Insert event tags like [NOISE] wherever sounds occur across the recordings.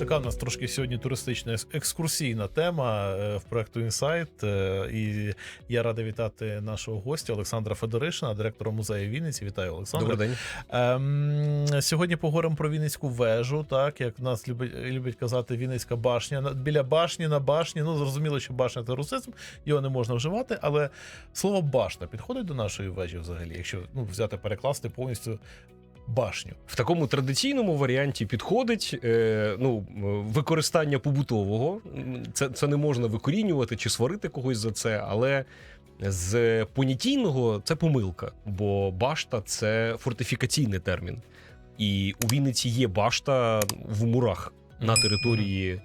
Така в нас трошки сьогодні туристична екскурсійна тема е, в проекту Інсайт. Е, І я радий вітати нашого гостя Олександра Федоришина, директора музею Вінниці. Вітаю, Олександр. Добрий день. Ем, сьогодні поговоримо про Вінницьку вежу, так як нас любить, любить казати Вінницька башня. Біля башні на башні. Ну зрозуміло, що башня це русизм, його не можна вживати, але слово башта підходить до нашої вежі взагалі, якщо ну, взяти перекласти повністю башню. В такому традиційному варіанті підходить е, ну, використання побутового. Це, це не можна викорінювати чи сварити когось за це, але з понятійного це помилка, бо башта це фортифікаційний термін. І у Вінниці є башта в мурах на території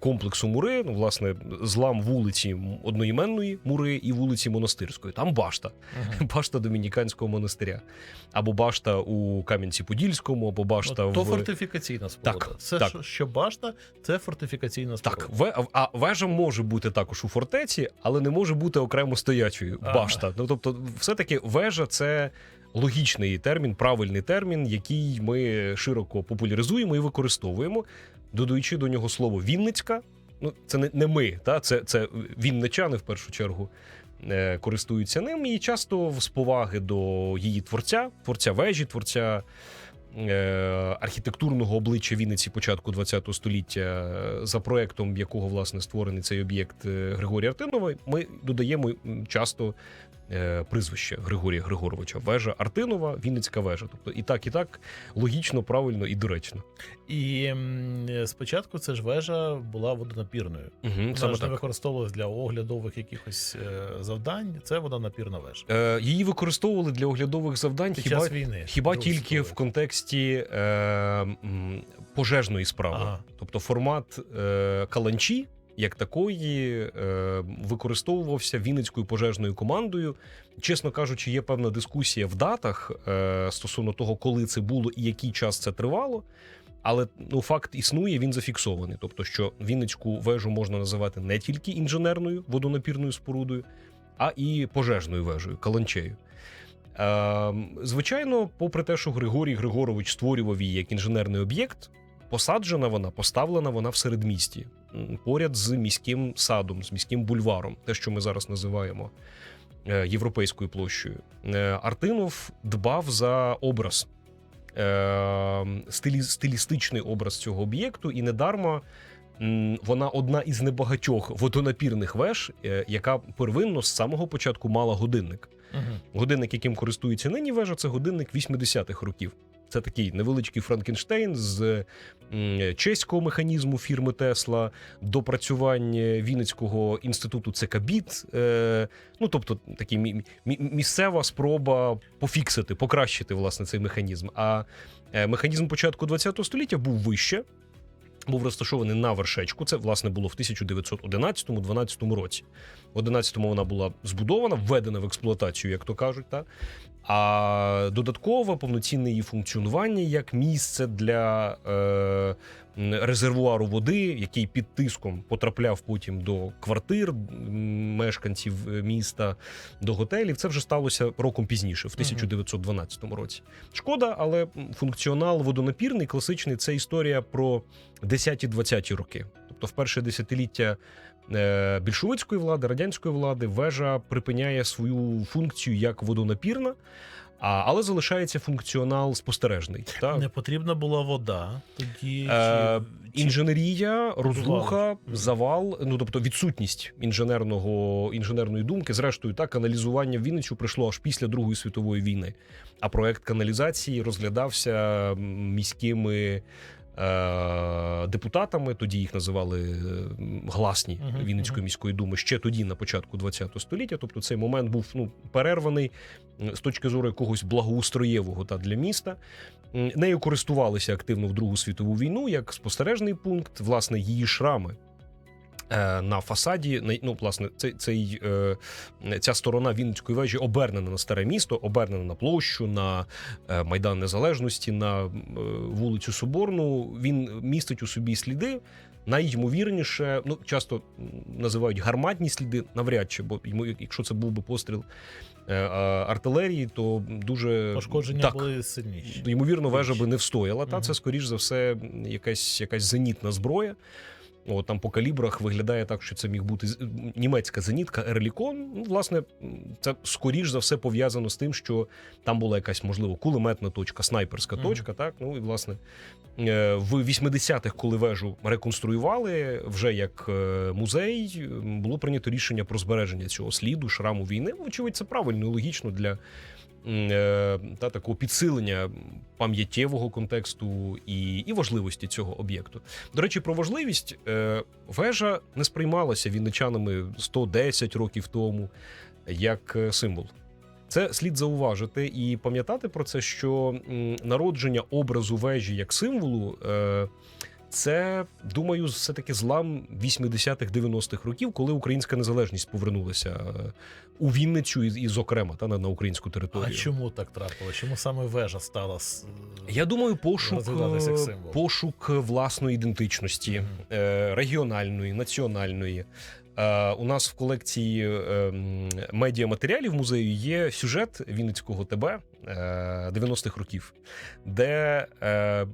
комплексу Мури, ну, власне, злам вулиці одноіменної Мури і вулиці Монастирської. Там башта. Мгм. [LAUGHS] башта домініканського монастиря, або башта у Кам'янці-Подільському, або башта Ну, то в фортифікаційна споруда. Так, Все, так. Що, що башта, це фортифікаційна споруда. так, ве... а вежа може бути також у фортеці, але не може бути окремо стоячою Ага. башта. Ну тобто, все-таки вежа це логічний термін, правильний термін, який ми широко популяризуємо і використовуємо, додаючи до нього слово Вінницька. Ну, це не, не ми, та це, це вінничани в першу чергу. е, Користуються ним і часто з поваги до її творця, творця вежі, творця е, архітектурного обличчя Вінниці початку ХХ століття, е, за проектом якого власне створений цей об'єкт е, Григорія Артинова, ми додаємо часто прізвище Григорія Григоровича. Вежа Артинова, Вінницька вежа. Тобто і так, і так логічно, правильно і доречно. І спочатку це ж вежа була водонапірною. Угу, Вона саме ж не використовувалась для оглядових якихось е, завдань. Це водонапірна вежа. Е, її використовували для оглядових завдань Під хіба, час війни. хіба Другої тільки в контексті е, пожежної справи. Ага. Тобто формат е, каланчі, як такої, е, використовувався Вінницькою пожежною командою. Чесно кажучи, є певна дискусія в датах е, стосовно того, коли це було і який час це тривало. Але ну факт існує, він зафіксований. Тобто, що Вінницьку вежу можна називати не тільки інженерною водонапірною спорудою, а і пожежною вежею, каланчею. Е, звичайно, попри те, що Григорій Григорович створював її як інженерний об'єкт, посаджена вона, поставлена вона в середмісті, поряд з міським садом, з міським бульваром, те, що ми зараз називаємо е, європейською площею. Е, Артинов дбав за образ, е, стилі, стилістичний образ цього об'єкту, і недарма. Вона одна із небагатьох водонапірних веж, яка первинно з самого початку мала годинник. Мгм. Годинник, яким користується нині вежа, це годинник 80-х років. Це такий невеличкий Франкенштейн з чеського механізму фірми Тесла, допрацювання Вінницького інституту Цекабіт. Е, ну тобто, такий мі- мі- місцева спроба пофіксити, покращити власне цей механізм. А е, механізм початку ХХ століття був вище. Був розташований на вершечку. Це власне було в 1911-12 році. В 11-му вона була збудована, введена в експлуатацію, як то кажуть. Та? А додатково повноцінне її функціонування як місце для е, резервуару води, який під тиском потрапляв потім до квартир мешканців е, міста, до готелів. Це вже сталося роком пізніше, в 1912 році. Шкода, але функціонал водонапірний, класичний це історія про 10-20 роки. Тобто, в перше десятиліття е, більшовицької влади, радянської влади, вежа припиняє свою функцію як водонапірна, а, але залишається функціонал спостережний. Так? Не потрібна була вода тоді. Е, чи- Інженерія, розруха, завал, ну тобто відсутність інженерного інженерної думки. Зрештою, так каналізування в Вінницю прийшло аж після Другої світової війни. А проект каналізації розглядався міськими депутатами. Тоді їх називали е, гласні Вінницької міської думи ще тоді, на початку ХХ століття. Тобто цей момент був ну перерваний з точки зору якогось благоустроєвого та для міста. Нею користувалися активно в Другу світову війну як спостережний пункт, власне, її шрами. Е, На фасаді ну, власне, цей, цей, е, ця сторона Вінницької вежі обернена на старе місто, обернена на площу, на е, Майдан Незалежності, на вулицю Соборну. Він містить у собі сліди. Найймовірніше, ну часто називають гарматні сліди, навряд чи, бо якщо це був би постріл артилерії, то дуже Пошкодження так, були сильніші. ймовірно, вежа би не встояла. Та це скоріш за все якась, якась зенітна зброя. О, там по калібрах виглядає так, що це міг бути німецька зенітка Ерлікон. Ну, власне, це скоріш за все пов'язано з тим, що там була якась можливо кулеметна точка, снайперська Мгм. точка. Так, ну і власне е, в 80-х, коли вежу реконструювали вже як е, музей, було прийнято рішення про збереження цього сліду, шраму війни. Вочевидь, це правильно і логічно для та такого підсилення пам'яттєвого контексту і, і важливості цього об'єкту. До речі, про важливість е, вежа не сприймалася вінничанами 110 років тому як е, символ. Це слід зауважити і пам'ятати про це, що народження образу вежі як символу. Е, це, думаю, все-таки злам 80-х, 90-х років, коли українська незалежність повернулася е, у Вінницю і, і зокрема, та на, на українську А чому так трапилося? Чому саме вежа стала с- Я думаю, пошук, е, пошук власної ідентичності, Мгм. е, регіональної, національної. Е, У нас в колекції е, м, медіаматеріалів музею є сюжет Вінницького ТБ е, 90-х років, де е,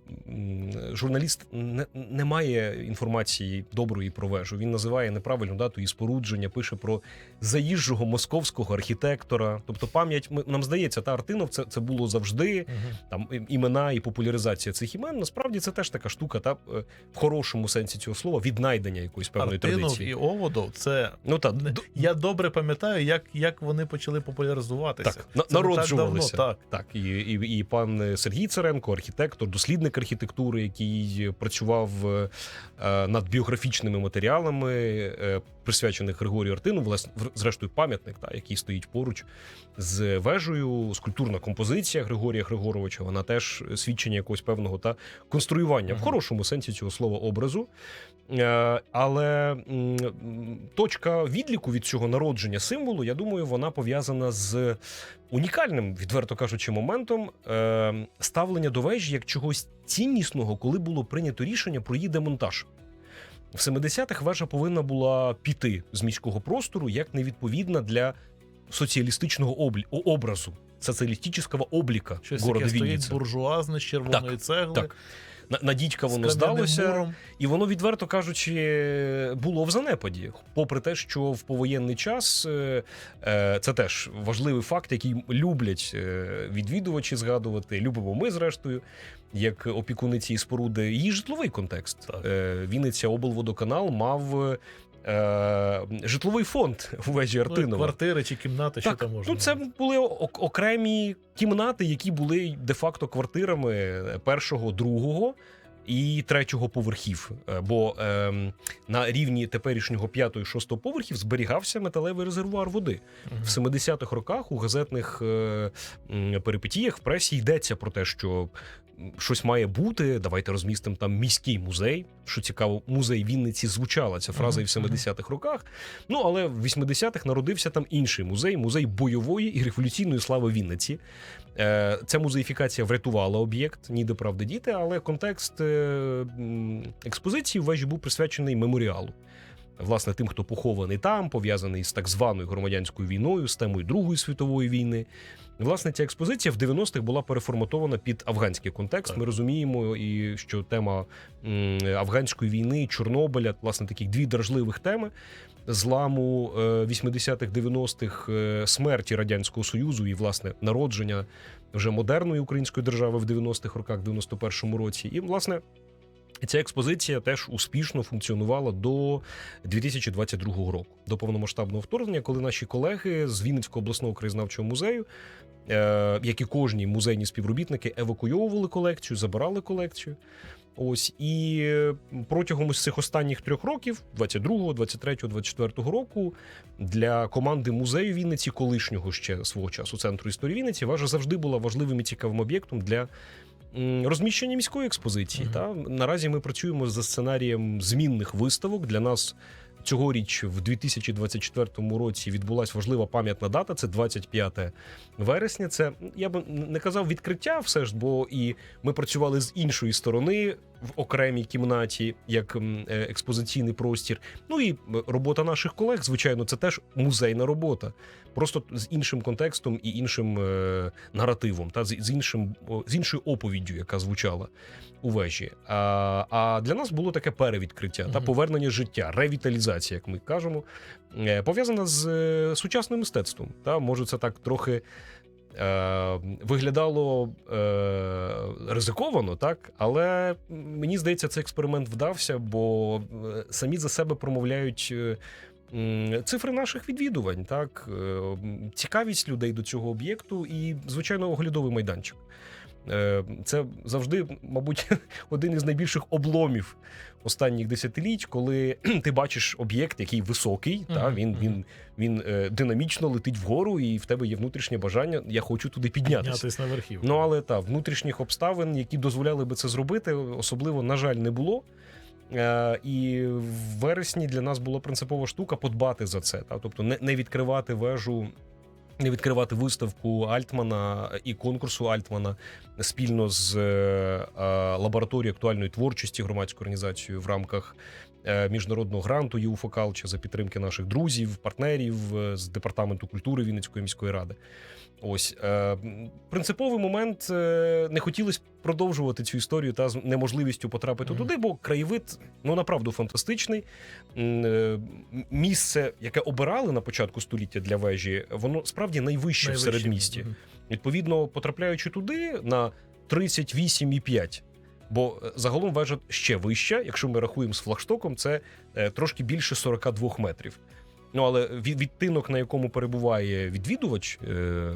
журналіст не, не має інформації доброї про вежу. Він називає неправильну дату її спорудження, пише про заїжджого московського архітектора. Тобто, пам'ять ми- нам здається, та Артинов це, це було завжди Мгм. там імена і популяризація цих імен. Насправді це теж така штука, та е, в хорошому сенсі цього слова, віднайдення якоїсь певної Артинов традиції. і Оводов це Ну д- я добре пам'ятаю, як, як вони почали популяризуватися. так, Це не так давно, так. Так, і, і, і пан Сергій Царенко, архітектор, дослідник архітектури, який працював е, е, над біографічними матеріалами, е, присвячених Григорію Артину, власне, зрештою, пам'ятник, та, який стоїть поруч з вежею, скульптурна композиція Григорія Григоровича. Вона теж свідчення якогось певного та конструювання в хорошому сенсі цього слова образу. Е, Але точка відліку від цього народження символу, я думаю, вона пов'язана з унікальним, відверто кажучи, моментом е, ставлення до вежі як чогось ціннісного, коли було прийнято рішення про її демонтаж. В 70-х вежа повинна була піти з міського простору як невідповідна для соціалістичного облі... образу, соціалістичного обліка Щось города таке стоїть буржуазне з червоної цегли. Так. На, на дідька воно здалося. муром. І воно, відверто кажучи, було в занепаді. Попри те, що в повоєнний час е, е, це теж важливий факт, який люблять е, відвідувачі згадувати. Любимо ми, зрештою, як опікуни цієї споруди. Її житловий контекст. Так. Е, Вінниця облводоканал мав. Е, житловий фонд у вежі Ну, квартири чи кімнати, що там можна. ну це були окремі кімнати, які були де-факто квартирами першого, другого і третього поверхів. Е, Бо ем, на рівні теперішнього п'ятого і шостого поверхів зберігався металевий резервуар води. В 70-х роках у газетних е, перипетіях в пресі йдеться про те, що щось має бути. Давайте розмістимо там міський музей. Що цікаво, музей Вінниці звучала ця фраза і в Мгм, 70-х роках. Ну але в 80-х народився там інший музей музей бойової і революційної слави Вінниці. Е, Ця музеїфікація врятувала об'єкт, ніде правда діти, але контекст е, експозиції вежі був присвячений меморіалу. Власне, тим, хто похований там, пов'язаний з так званою громадянською війною, з темою Другої світової війни. Власне, ця експозиція в 90-х була переформатована під афганський контекст. Ми розуміємо, і що тема афганської війни, Чорнобиля, власне, таких дві дражливих теми зламу е, 80-х, 90-х, е, смерті радянського союзу і власне народження вже модерної української держави в 90-х роках, 91-му році. І власне. Ця експозиція теж успішно функціонувала до 2022 року, до повномасштабного вторгнення, коли наші колеги з Вінницького обласного краєзнавчого музею, е, як і кожні музейні співробітники, евакуйовували колекцію, забирали колекцію. Ось і протягом ось цих останніх трьох років, 22, 23, 24 року, для команди музею Вінниці, колишнього ще свого часу центру історії Вінниці, важа завжди була важливим і цікавим об'єктом для розміщення міської експозиції. Мгм. Та наразі ми працюємо за сценарієм змінних виставок. Для нас цьогоріч, в 2024 році, відбулася важлива пам'ятна дата. Це 25 вересня. Це я би не казав відкриття, все ж, бо і ми працювали з іншої сторони в окремій кімнаті, як е, експозиційний простір. Ну і е, робота наших колег, звичайно, це теж музейна робота, просто з іншим контекстом і іншим е, наративом, та з, іншим з іншою оповіддю, яка звучала у вежі. А, а для нас було таке перевідкриття та повернення життя, ревіталізація, як ми кажемо, пов'язана з сучасним мистецтвом. Та може це так трохи. Е, виглядало е, ризиковано, так але мені здається, цей експеримент вдався, бо е, самі за себе промовляють цифри наших відвідувань, так цікавість людей до цього об'єкту і, звичайно, оглядовий майданчик. Е, Це завжди, мабуть, [LAUGHS] один із найбільших обломів останніх десятиліть, коли [CLEARS THROAT] ти бачиш об'єкт, який високий, та він, він, він е, динамічно летить вгору, і в тебе є внутрішнє бажання. Я хочу туди піднятися. Піднятись на верхівку. Ну але та внутрішніх обставин, які дозволяли би це зробити, особливо на жаль, не було. Е, і в вересні для нас була принципова штука подбати за це. Та? Тобто не, не відкривати вежу, відкривати виставку Альтмана і конкурсу Альтмана спільно з е, е, лабораторією актуальної творчості громадською організацією в рамках е, міжнародного гранту ЄУФОКАЛЧа за підтримки наших друзів, партнерів з департаменту культури Вінницької міської ради. Ось е, принциповий момент е, не хотілося продовжувати цю історію та з неможливістю потрапити Мгм. туди, бо краєвид ну направду фантастичний. Е, Місце, яке обирали на початку століття для вежі, воно справді найвище в Найвищий. середмісті. Мгм. Відповідно, потрапляючи туди на 38,5. Бо е, загалом вежа ще вища, якщо ми рахуємо з флагштоком, це е, трошки більше 42 метрів. Ну але відтинок, на якому перебуває відвідувач, е,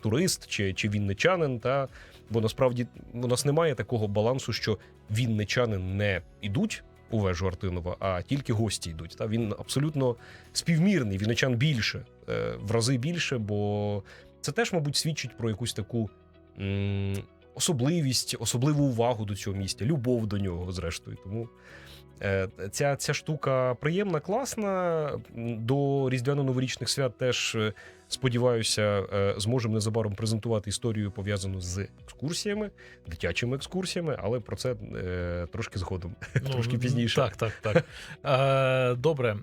турист чи, чи вінничанин, та бо насправді у нас немає такого балансу, що вінничани не йдуть у вежу Артинова, а тільки гості йдуть. Та він абсолютно співмірний. Вінничан більше, е, в рази більше, бо це теж, мабуть, свідчить про якусь таку особливість, особливу увагу до цього місця, любов до нього, зрештою. Тому ця, ця штука приємна, класна. До різдвяно-новорічних свят теж е, сподіваюся, е, зможемо незабаром презентувати історію пов'язану з екскурсіями, дитячими екскурсіями, але про це е, трошки згодом, [LAUGHS] трошки ну, пізніше. Так, так, так. Е, добре.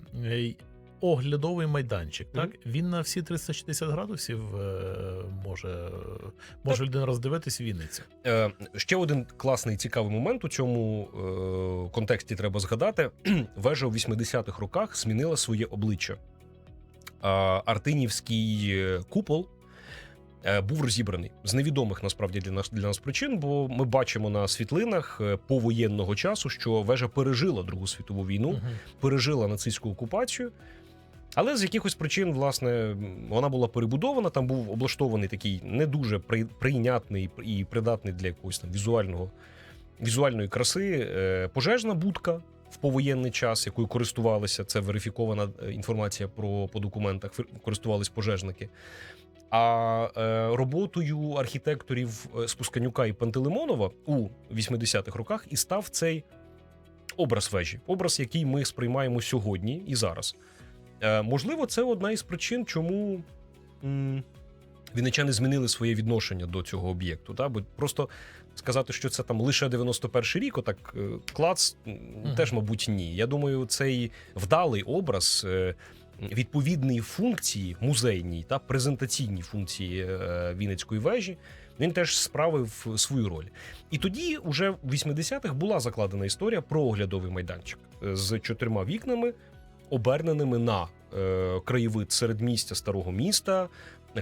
Е, Оглядовий майданчик, так? Він на всі 360 градусів е, може, може людина роздивитись в Вінниці. Е, ще один класний цікавий момент у цьому е, контексті треба згадати. [CLEARS THROAT] Вежа у 80-х роках змінила своє обличчя. А, Артинівський е, купол е, був розібраний з невідомих насправді для нас для нас причин, бо ми бачимо на світлинах е, повоєнного часу, що вежа пережила Другу світову війну, Мгм. пережила нацистську окупацію. Але з якихось причин, власне, вона була перебудована. Там був облаштований такий не дуже прийнятний і придатний для якогось там візуального візуальної краси е, пожежна будка в повоєнний час, якою користувалися. Це верифікована е, інформація про по документах. Користувались пожежники. А е, роботою архітекторів Спусканюка і Пантелеймонова у 80-х роках і став цей образ вежі, образ, який ми сприймаємо сьогодні і зараз. Е, можливо, це одна із причин, чому вінничани змінили своє відношення до цього об'єкту. Та? Бо просто сказати, що це там лише 91 рік, отак е, клац, Мгм. теж, мабуть, ні. Я думаю, цей вдалий образ. е, Відповідний функції музейній та презентаційній функції Вінницької вежі він теж справив свою роль. І тоді, уже в 80-х, була закладена історія про оглядовий майданчик з чотирма вікнами, оберненими на е, краєвид середмістя старого міста,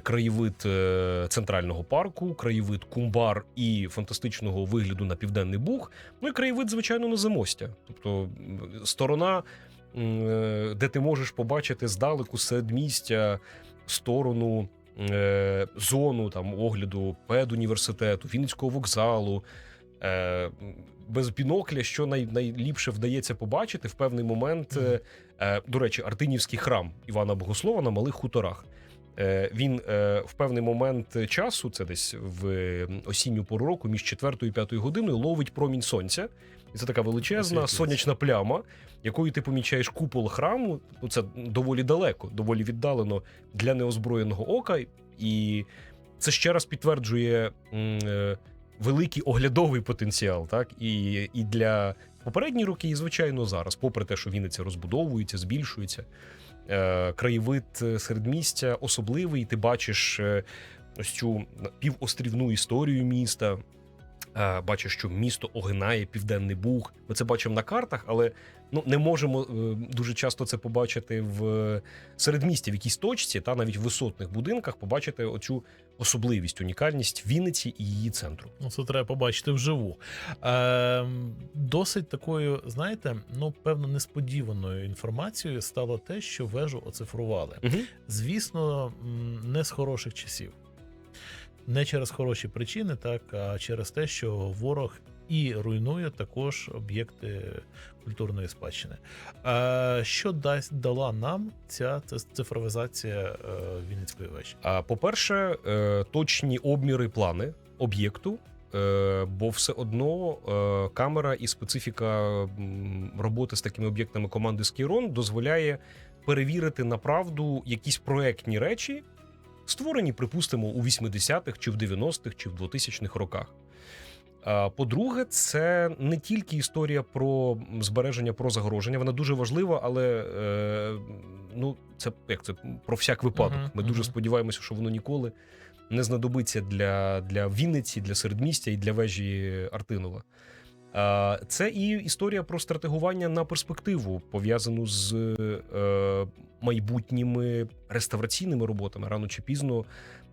краєвид е, центрального парку, краєвид Кумбар і фантастичного вигляду на південний Буг. Ну і краєвид, звичайно, на замостя. Тобто сторона, е, де ти можеш побачити здалеку середмістя сторону. е, Зону там огляду педуніверситету, Вінницького вокзалу, е, без бінокля, що най, найліпше вдається побачити в певний момент. е, Е, до речі, Артинівський храм Івана Богослова на малих хуторах. Е, Він е, в певний момент часу, це десь в осінню пору року, між 4 і 5 годиною, ловить промінь сонця І це така величезна сонячна пляма, якою ти помічаєш купол храму. Ну це доволі далеко, доволі віддалено для неозброєного ока. І це ще раз підтверджує е, великий оглядовий потенціал, так і, і для попередні роки, і звичайно зараз, попри те, що Вінниця розбудовується, збільшується. Е, краєвид е, середмістя особливий. Ти бачиш е, ось цю півострівну історію міста. Е, Бачиш, що місто огинає південний буг. Ми це бачимо на картах, але ну не можемо е, дуже часто це побачити в середмісті, в якійсь точці, та навіть в висотних будинках, побачити оцю особливість, унікальність Вінниці і її центру. Ну, це треба побачити вживу. Е, досить такою, знаєте, ну, певно, несподіваною інформацією стало те, що вежу оцифрували. Угу. Звісно, не з хороших часів. Не через хороші причини, так, а через те, що ворог і руйнує також об'єкти культурної спадщини. Що дала нам ця цифровізація е, Вінницької вежі? По-перше, е, точні обміри плани об'єкту. е, Бо все одно камера і специфіка роботи з такими об'єктами команди Скейрон дозволяє перевірити на правду якісь проектні речі, створені, припустимо, у 80-х чи в 90-х чи в 2000-х роках. По-друге, це не тільки історія про збереження про загроження. Вона дуже важлива, але е, ну це як це про всяк випадок. Ми дуже сподіваємося, що воно ніколи не знадобиться для, для Вінниці, для середмістя і для вежі Артинова. А, Це і історія про стратегування на перспективу, пов'язану з е, майбутніми реставраційними роботами. Рано чи пізно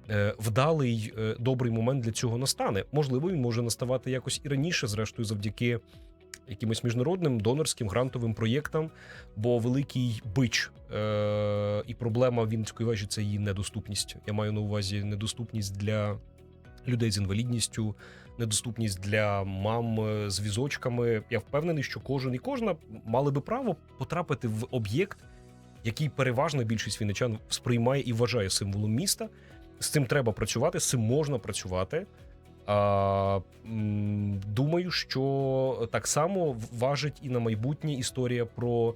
е, вдалий е, добрий момент для цього настане. Можливо, він може наставати якось і раніше, зрештою, завдяки якимось міжнародним донорським грантовим проєктам. Бо великий бич е, і проблема Вінницької вежі це її недоступність. Я маю на увазі недоступність для людей з інвалідністю, недоступність для мам е, з візочками. Я впевнений, що кожен і кожна мали би право потрапити в об'єкт, який переважна більшість вінничан сприймає і вважає символом міста. З цим треба працювати, з цим можна працювати. А, думаю, що так само важить і на майбутнє історія про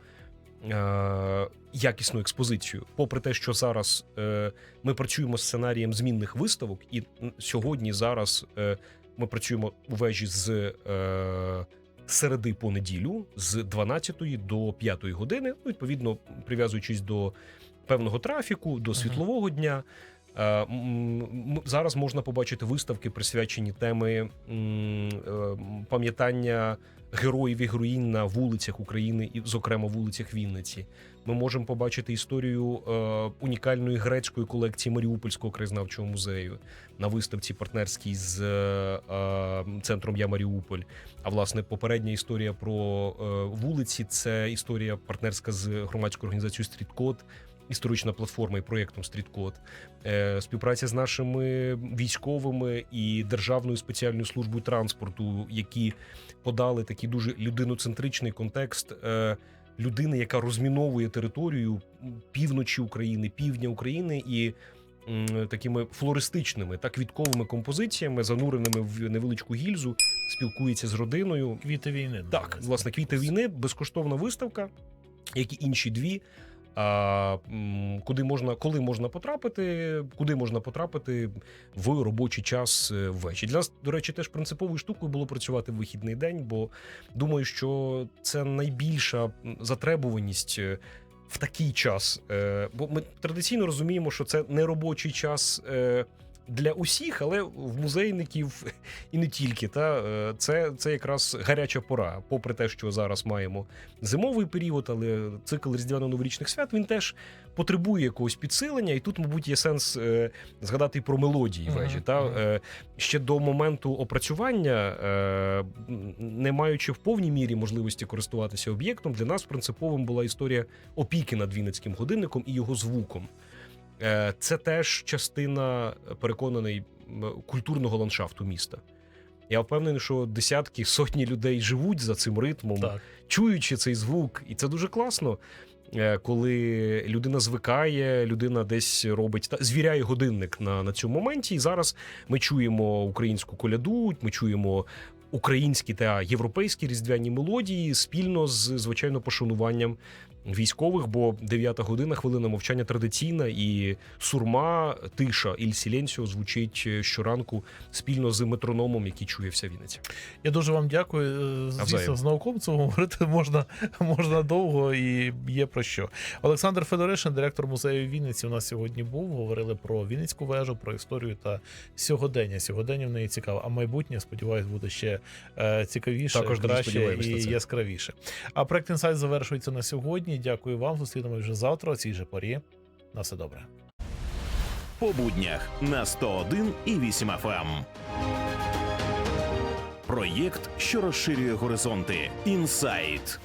е, якісну експозицію. Попри те, що зараз е, ми працюємо з сценарієм змінних виставок, і сьогодні зараз е, ми працюємо у вежі з е, середи по неділю, з 12 до 5 години, ну, відповідно, прив'язуючись до певного трафіку, до світлового дня. Е, Зараз можна побачити виставки, присвячені теми е, пам'ятання героїв і героїнь на вулицях України, і, зокрема, вулицях Вінниці. Ми можемо побачити історію е, унікальної грецької колекції Маріупольського краєзнавчого музею на виставці партнерській з е, е, центром Я Маріуполь. А власне, попередня історія про е, вулиці це історія партнерська з громадською організацією Стріткод. Історична платформа і проєктом Стріткод, е, співпраця з нашими військовими і Державною спеціальною службою транспорту, які подали такий дуже людиноцентричний контекст е, людини, яка розміновує територію півночі України, півдня України і такими флористичними та квітковими композиціями, зануреними в невеличку гільзу, спілкується з родиною. Квіти війни. Так, власне, квіти війни, безкоштовна виставка, як і інші дві. Куди можна, коли можна потрапити, куди можна потрапити в робочий час е, ввечері. Для нас, до речі, теж принциповою штукою було працювати в вихідний день, бо думаю, що це найбільша затребуваність е, в такий час. Е, Бо ми традиційно розуміємо, що це не робочий час. Для усіх, але в музейників і не тільки. Та е, це, це якраз гаряча пора. Попри те, що зараз маємо зимовий період, але цикл різдвяно-новорічних свят він теж потребує якогось підсилення. І тут, мабуть, є сенс е, згадати і про мелодії вежі. Та мгм. е, ще до моменту опрацювання, е, не маючи в повній мірі можливості користуватися об'єктом, для нас принциповим була історія опіки над Вінницьким годинником і його звуком. Е, Це теж частина переконаний культурного ландшафту міста. Я впевнений, що десятки, сотні людей живуть за цим ритмом, Так. чуючи цей звук, і це дуже класно. е, Коли людина звикає, людина десь робить та звіряє годинник на, на цьому моменті. І зараз ми чуємо українську коляду, ми чуємо українські та європейські різдвяні мелодії спільно з звичайно пошануванням військових. Бо 9 година хвилина мовчання традиційна, і сурма, тиша Іль Сіленсіо звучить е, щоранку спільно з метрономом, який чує вся Вінниця. Я дуже вам дякую. Е, Звісно, з науковцем [LAUGHS] говорити можна, можна довго і є про що. Олександр Федоришин, директор музею Вінниці, у нас сьогодні був. Говорили про Вінницьку вежу, про історію та сьогодення. Сьогодення в неї цікаво. А майбутнє, сподіваюсь, буде ще е, цікавіше, Також краще і яскравіше. А проект інсайт завершується на сьогодні. Дякую вам. Зустрінемось вже завтра, о цій же порі. На все добре. по буднях на 101 і 8 FM. Проєкт, що розширює горизонти. Інсайт.